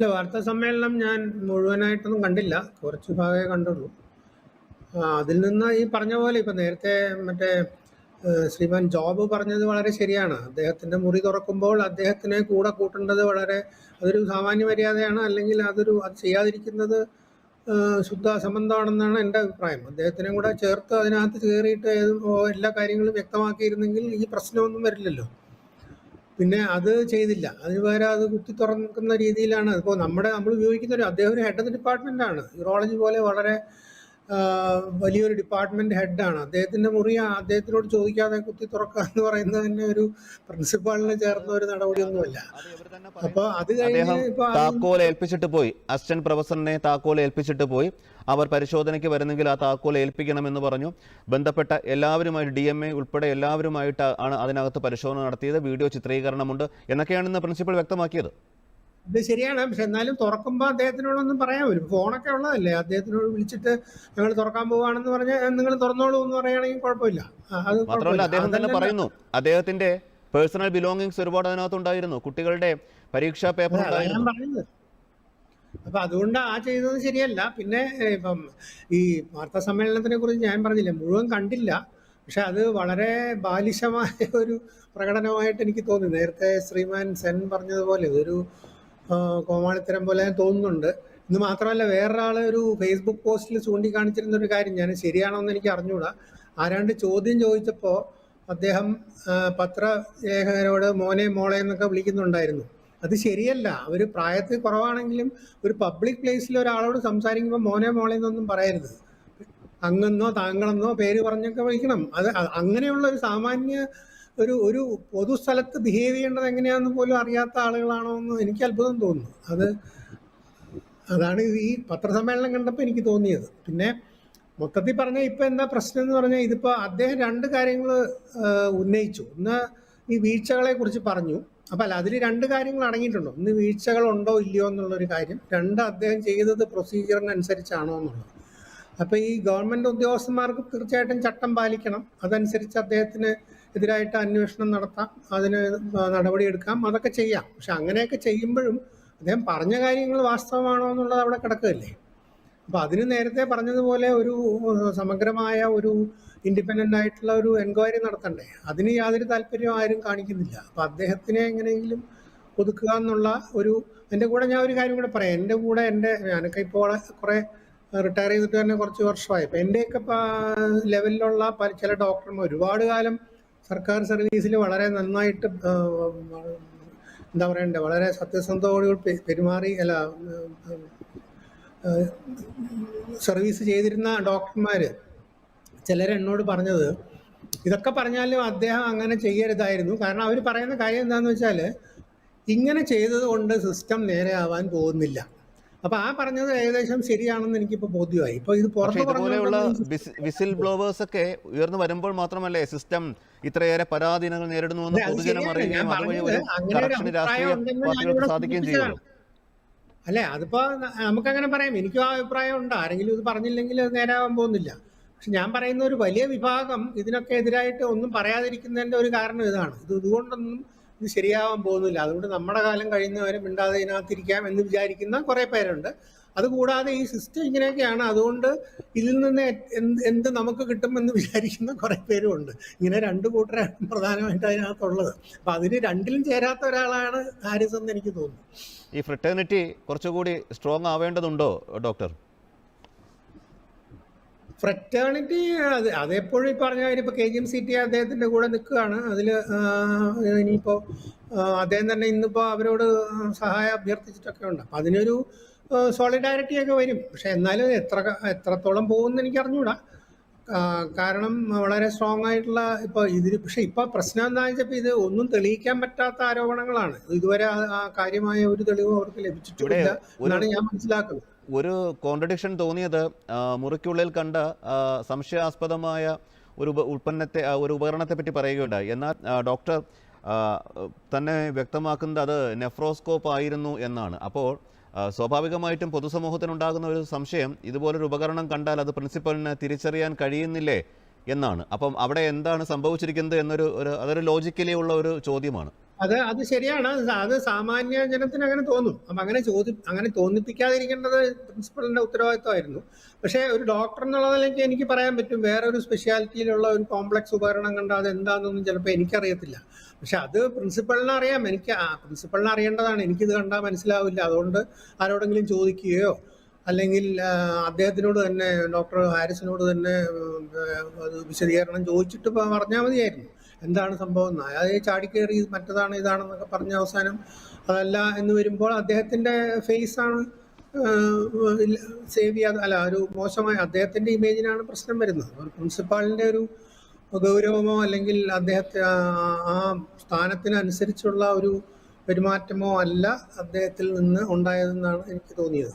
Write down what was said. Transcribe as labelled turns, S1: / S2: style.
S1: ഇല്ല വാർത്താ സമ്മേളനം ഞാൻ മുഴുവനായിട്ടൊന്നും കണ്ടില്ല. കുറച്ച് ഭാഗമേ കണ്ടുള്ളൂ. അതിൽ നിന്ന് ഈ പറഞ്ഞ പോലെ ഇപ്പം നേരത്തെ മറ്റേ ശ്രീമാൻ ജോബ് പറഞ്ഞത് വളരെ ശരിയാണ്. അദ്ദേഹത്തിന്റെ മുറി തുറക്കുമ്പോൾ അദ്ദേഹത്തിനെ കൂടെ കൂട്ടേണ്ടത് വളരെ അതൊരു സാമാന്യ മര്യാദയാണ്. അല്ലെങ്കിൽ അതൊരു അത് ചെയ്യാതിരിക്കുന്നത് ശുദ്ധ അസംബന്ധമാണെന്നാണ് എന്റെ അഭിപ്രായം. അദ്ദേഹത്തിനെ കൂടെ ചേർത്ത് അതിനകത്ത് കയറിയിട്ട് എല്ലാ കാര്യങ്ങളും വ്യക്തമാക്കിയിരുന്നെങ്കിൽ ഈ പ്രശ്നമൊന്നും വരില്ലല്ലോ. പിന്നെ അത് ചെയ്തില്ല. അതിന് പകരം അത് കുത്തി തുറക്കുന്ന രീതിയിലാണ്. ഇപ്പോൾ നമ്മുടെ നമ്മൾ ഉപയോഗിക്കുന്ന ഒരു അദ്ദേഹം ഒരു ഹെഡ് ഓഫ് ഡിപ്പാർട്ട്മെന്റ് ആണ്. യൂറോളജി പോലെ വളരെ വലിയൊരു ഡിപ്പാർട്ട്മെന്റ് ഹെഡാണ്. അദ്ദേഹത്തിന്റെ മുറി അദ്ദേഹത്തിനോട് ചോദിക്കാതെ കുത്തി തുറക്കുക എന്ന് പറയുന്നത് തന്നെ ഒരു പ്രിൻസിപ്പാളിന് ചേർന്ന ഒരു നടപടിയൊന്നുമല്ല. അപ്പൊ അത് കഴിഞ്ഞ്
S2: താക്കോൽ ഏൽപ്പിച്ചിട്ട് പോയി. അസിസ്റ്റന്റ് പ്രൊഫസറിനെ താക്കോൽ ഏൽപ്പിച്ചിട്ട് പോയി. അവർ പരിശോധനയ്ക്ക് വരുന്നെങ്കിൽ ആ താക്കോൽ ഏൽപ്പിക്കണമെന്ന് പറഞ്ഞു. ബന്ധപ്പെട്ട എല്ലാവരുമായിട്ട് ഡി എം എ ഉൾപ്പെടെ എല്ലാവരുമായിട്ട് ആണ് അതിനകത്ത് പരിശോധന നടത്തിയത്. വീഡിയോ ചിത്രീകരണമുണ്ട്. എന്നൊക്കെയാണ് ഇന്ന് പ്രിൻസിപ്പൽ വ്യക്തമാക്കിയത്.
S1: ഇത് ശരിയാണ്. പക്ഷെ എന്നാലും തുറക്കുമ്പോൾ അദ്ദേഹത്തിനോടൊന്നും പറയാൻ വരും ഫോണൊക്കെ ഉള്ളതല്ലേ? അദ്ദേഹത്തിനോട് വിളിച്ചിട്ട് ഞങ്ങൾ തുറക്കാൻ പോവുകയാണെന്ന് പറഞ്ഞാൽ നിങ്ങൾ തുറന്നോളൂ എന്ന് പറയുകയാണെങ്കിൽ കുഴപ്പമില്ല. അത്
S2: മാത്രമല്ല അദ്ദേഹം തന്നെ പറയുന്നു. അദ്ദേഹത്തിന്റെ പേഴ്സണൽ ബിലോങ്ങിങ്സ് ഒരുപാട് അതിനകത്ത് ഉണ്ടായിരുന്നു. കുട്ടികളുടെ പരീക്ഷാ പേപ്പർ
S1: അതെ,
S2: ഉണ്ടായിരുന്നു.
S1: അപ്പൊ അതുകൊണ്ട് ആ ചെയ്തത് ശരിയല്ല. പിന്നെ ഇപ്പം ഈ വാർത്താ സമ്മേളനത്തിനെ കുറിച്ച് ഞാൻ പറഞ്ഞില്ല മുഴുവൻ കണ്ടില്ല. പക്ഷെ അത് വളരെ ബാലിശമായ ഒരു പ്രകടനമായിട്ട് എനിക്ക് തോന്നി. നേരത്തെ ശ്രീമാൻ സെൻ പറഞ്ഞതുപോലെ ഇതൊരു കോമാളിത്തരം പോലെ തോന്നുന്നുണ്ട്. ഇത് മാത്രമല്ല വേറൊരാൾ ഒരു ഫേസ്ബുക്ക് പോസ്റ്റിൽ ചൂണ്ടിക്കാണിച്ചിരുന്ന ഒരു കാര്യം ഞാൻ ശരിയാണോ എന്ന് എനിക്ക് അറിഞ്ഞുകൂടാ ആരാണ്ട് ചോദ്യം ചോദിച്ചപ്പോൾ അദ്ദേഹം പത്ര പത്രലേഖകരോട് മോനെ മോളെ എന്നൊക്കെ വിളിക്കുന്നുണ്ടായിരുന്നു. അത് ശരിയല്ല. അവർ പ്രായത്തിൽ കുറവാണെങ്കിലും ഒരു പബ്ലിക് പ്ലേസിൽ ഒരാളോട് സംസാരിക്കുമ്പോൾ മോനെ മോളെ എന്നൊന്നും പറയരുത്. അങ്ങെന്നോ താങ്കളെന്നോ പേര് പറഞ്ഞൊക്കെ വിളിക്കണം. അത് അങ്ങനെയുള്ള ഒരു സാമാന്യ ഒരു ഒരു പൊതുസ്ഥലത്ത് ബിഹേവ് ചെയ്യേണ്ടത് എങ്ങനെയാണെന്ന് പോലും അറിയാത്ത ആളുകളാണോ എന്ന് എനിക്ക് അത്ഭുതം തോന്നുന്നു. അത് അതാണ് ഈ പത്രസമ്മേളനം കണ്ടപ്പോൾ എനിക്ക് തോന്നിയത്. പിന്നെ മൊത്തത്തിൽ പറഞ്ഞാൽ ഇപ്പം എന്താ പ്രശ്നം എന്ന് പറഞ്ഞാൽ ഇതിപ്പോൾ അദ്ദേഹം രണ്ട് കാര്യങ്ങൾ ഉന്നയിച്ചു. ഒന്ന് ഈ വീഴ്ചകളെ കുറിച്ച് പറഞ്ഞു. അപ്പോൾ അല്ല അതിൽ രണ്ട് കാര്യങ്ങൾ അടങ്ങിയിട്ടുണ്ടോ? ഒന്ന് വീഴ്ചകളുണ്ടോ ഇല്ലയോ എന്നുള്ളൊരു കാര്യം. രണ്ട് അദ്ദേഹം ചെയ്തത് പ്രൊസീജിയറിനനുസരിച്ചാണോ എന്നുള്ളത്. അപ്പോൾ ഈ ഗവൺമെന്റ് ഉദ്യോഗസ്ഥന്മാർക്ക് തീർച്ചയായിട്ടും ചട്ടം പാലിക്കണം. അതനുസരിച്ച് അദ്ദേഹത്തിന് എതിരായിട്ട് അന്വേഷണം നടത്താം അതിന് നടപടിയെടുക്കാം അതൊക്കെ ചെയ്യാം. പക്ഷെ അങ്ങനെയൊക്കെ ചെയ്യുമ്പോഴും അദ്ദേഹം പറഞ്ഞ കാര്യങ്ങൾ വാസ്തവമാണോ എന്നുള്ളത് അവിടെ കിടക്കുകയല്ലേ. അപ്പോൾ അതിന് നേരത്തെ പറഞ്ഞതുപോലെ ഒരു സമഗ്രമായ ഒരു ഇൻഡിപെൻഡന്റ് ആയിട്ടുള്ള ഒരു എൻക്വയറി നടത്തണ്ടേ. അതിന് യാതൊരു താല്പര്യവും ആരും കാണിക്കുന്നില്ല. അപ്പോൾ അദ്ദേഹത്തിനെ എങ്ങനെയെങ്കിലും ഒതുക്കുക എന്നുള്ള ഒരു എന്റെ കൂടെ ഞാൻ ഒരു കാര്യം കൂടെ പറയാം. എന്റെ കൂടെ എന്റെ ഞാനൊക്കെ ഇപ്പോൾ കുറേ റിട്ടയർ ചെയ്തിട്ട് തന്നെ കുറച്ച് വർഷമായി. അപ്പം എന്റെയൊക്കെ ലെവലിലുള്ള ചില ഡോക്ടർമാർ ഒരുപാട് കാലം സർക്കാർ സർവീസിൽ വളരെ നന്നായിട്ട് എന്താ പറയണ്ടേ വളരെ സത്യസന്ധതയോട് പെരുമാറി അല്ല സർവീസ് ചെയ്തിരുന്ന ഡോക്ടർമാർ ചിലരെന്നോട് പറഞ്ഞത് ഇതൊക്കെ പറഞ്ഞാലും അദ്ദേഹം അങ്ങനെ ചെയ്യരുതായിരുന്നു. കാരണം അവർ പറയുന്ന കാര്യം എന്താണെന്ന് വെച്ചാൽ ഇങ്ങനെ ചെയ്തത് കൊണ്ട് സിസ്റ്റം നേരെയാവാൻ പോകുന്നില്ല. അപ്പൊ ആ പറഞ്ഞത് ഏകദേശം ശരിയാണെന്ന് എനിക്കിപ്പോൾ ബോധ്യമായി. ഇപ്പൊ ഇത് പുറത്തു
S2: ഇതുപോലെയുള്ള വിസിൽ ബ്ലോവേഴ്സ് ഒക്കെ ഉയർന്നു വരുമ്പോൾ മാത്രമല്ലേ സിസ്റ്റം ഇത്രയേറെ പരാധീനങ്ങൾ നേരിടുന്നുവെന്ന് പൊതുജനം അറിയുകയും അതുവഴി ഒരു കറക്ഷൻ രാഷ്ട്രീയ പാർട്ടികൾക്ക് സാധിക്കുകയും. ചെയ്യുള്ളൂ
S1: അല്ലെ അതിപ്പോ നമുക്കങ്ങനെ പറയാം. എനിക്കും ആ അഭിപ്രായം ഉണ്ട്. ആരെങ്കിലും ഇത് പറഞ്ഞില്ലെങ്കിൽ അത് നേരാവാൻ പോകുന്നില്ല. പക്ഷെ ഞാൻ പറയുന്ന ഒരു വലിയ വിഭാഗം ഇതിനൊക്കെ എതിരായിട്ട് ഒന്നും പറയാതിരിക്കുന്നതിന്റെ ഒരു കാരണം ഇതാണ്. ഇത് ഇതുകൊണ്ടൊന്നും ഇത് ശരിയാവാൻ പോകുന്നില്ല. അതുകൊണ്ട് നമ്മുടെ കാലം കഴിയുന്നവരെ മിണ്ടാതെ ഇതിനകത്തിരിക്കാം എന്ന് വിചാരിക്കുന്ന കുറെ പേരുണ്ട്. അതുകൂടാതെ ഈ സിസ്റ്റം ഇങ്ങനെയൊക്കെയാണ്. അതുകൊണ്ട് ഇതിൽ നിന്ന് എന്ത് നമുക്ക് കിട്ടുമെന്ന് വിചാരിക്കുന്ന കുറെ പേരും ഉണ്ട് ഇങ്ങനെ രണ്ട് കൂട്ടരാണ് പ്രധാനമായിട്ട് അതിനകത്തുള്ളത്. അപ്പൊ അതിന് രണ്ടിലും ചേരാത്ത ഒരാളാണ് ഹാരിസ് എന്ന് എനിക്ക് തോന്നുന്നു.
S2: ഈ ഫ്രട്ടേണിറ്റി കുറച്ചുകൂടി സ്ട്രോങ് ആവേണ്ടതുണ്ടോ ഡോക്ടർ
S1: ഫ്രറ്റേണിറ്റി അത് അതെപ്പോഴും ഈ പറഞ്ഞ കാര്യം ഇപ്പോൾ K G M C T അദ്ദേഹത്തിന്റെ കൂടെ നിൽക്കുകയാണ്. അതിൽ ഇനിയിപ്പോൾ അദ്ദേഹം തന്നെ ഇന്നിപ്പോൾ അവരോട് സഹായം അഭ്യർത്ഥിച്ചിട്ടൊക്കെ ഉണ്ട്. അപ്പം അതിനൊരു സോളിഡാരിറ്റി ഒക്കെ വരും. പക്ഷെ എന്നാലും എത്ര എത്രത്തോളം പോകുമെന്ന് എനിക്ക് അറിഞ്ഞൂടാ. കാരണം വളരെ സ്ട്രോങ് ആയിട്ടുള്ള ഇപ്പോൾ ഇതിൽ പക്ഷേ ഇപ്പോൾ പ്രശ്നം എന്താ വെച്ചപ്പോൾ ഇത് ഒന്നും തെളിയിക്കാൻ പറ്റാത്ത ആരോപണങ്ങളാണ്. ഇതുവരെ ആ- ആ കാര്യമായ ഒരു തെളിവും അവർക്ക് ലഭിച്ചിട്ടില്ല എന്നാണ് ഞാൻ മനസ്സിലാക്കുന്നത്.
S2: ഒരു കോൺട്രഡിക്ഷൻ തോന്നിയത് മുറിക്കുള്ളിൽ കണ്ട സംശയാസ്പദമായ ഒരു ഉൽപ്പന്നത്തെ ഒരു ഉപകരണത്തെ പറ്റി പറയുകയുണ്ടായി. എന്നാൽ ഡോക്ടർ തന്നെ വ്യക്തമാക്കുന്നത് അത് നെഫ്രോസ്കോപ്പ് ആയിരുന്നു എന്നാണ്. അപ്പോൾ സ്വാഭാവികമായിട്ടും പൊതുസമൂഹത്തിനുണ്ടാകുന്ന ഒരു സംശയം ഇതുപോലൊരു ഉപകരണം കണ്ടാൽ അത് പ്രിൻസിപ്പലിന് തിരിച്ചറിയാൻ കഴിയുന്നില്ലേ എന്നാണ്. അപ്പം അവിടെ എന്താണ് സംഭവിച്ചിരിക്കുന്നത് എന്നൊരു ഒരു അതൊരു ലോജിക്കലി ഉള്ള ഒരു ചോദ്യമാണ്.
S1: അത് അത് ശരിയാണ്. അത് സാമാന്യ ജനത്തിന് അങ്ങനെ തോന്നും. അപ്പം അങ്ങനെ ചോദി അങ്ങനെ തോന്നിപ്പിക്കാതിരിക്കേണ്ടത് പ്രിൻസിപ്പളിന്റെ ഉത്തരവാദിത്വമായിരുന്നു. പക്ഷേ ഒരു ഡോക്ടർ എന്നുള്ള നിലയ്ക്ക് എനിക്ക് പറയാൻ പറ്റും. വേറെ ഒരു സ്പെഷ്യാലിറ്റിയിലുള്ള ഒരു കോംപ്ലക്സ് ഉപകരണം കണ്ട അത് എന്താണെന്നൊന്നും ചിലപ്പോൾ എനിക്കറിയത്തില്ല. പക്ഷെ അത് പ്രിൻസിപ്പളിനെ അറിയാം. എനിക്ക് ആ പ്രിൻസിപ്പളിനെ അറിയേണ്ടതാണ്. എനിക്കിത് കണ്ടാൽ മനസ്സിലാവില്ല. അതുകൊണ്ട് ആരോടെങ്കിലും ചോദിക്കുകയോ അല്ലെങ്കിൽ അദ്ദേഹത്തിനോട് തന്നെ ഡോക്ടർ ഹാരിസിനോട് തന്നെ അത് വിശദീകരണം ചോദിച്ചിട്ട് പറഞ്ഞാൽ മതിയായിരുന്നു. എന്താണ് സംഭവം? അതായത് ചാടിക്കയറി മറ്റതാണ് ഇതാണെന്നൊക്കെ പറഞ്ഞ അവസാനം അതല്ല എന്ന് വരുമ്പോൾ അദ്ദേഹത്തിന്റെ ഫേസാണ് സേവ് ചെയ്യാതെ അല്ല ഒരു മോശമായ അദ്ദേഹത്തിന്റെ ഇമേജിനാണ് പ്രശ്നം വരുന്നത്. ഒരു പ്രിൻസിപ്പാളിന്റെ ഒരു ഗൗരവമോ അല്ലെങ്കിൽ അദ്ദേഹത്തെ ആ സ്ഥാനത്തിനനുസരിച്ചുള്ള ഒരു പെരുമാറ്റമോ അല്ല അദ്ദേഹത്തിൽ നിന്ന് ഉണ്ടായതെന്നാണ് എനിക്ക് തോന്നിയത്.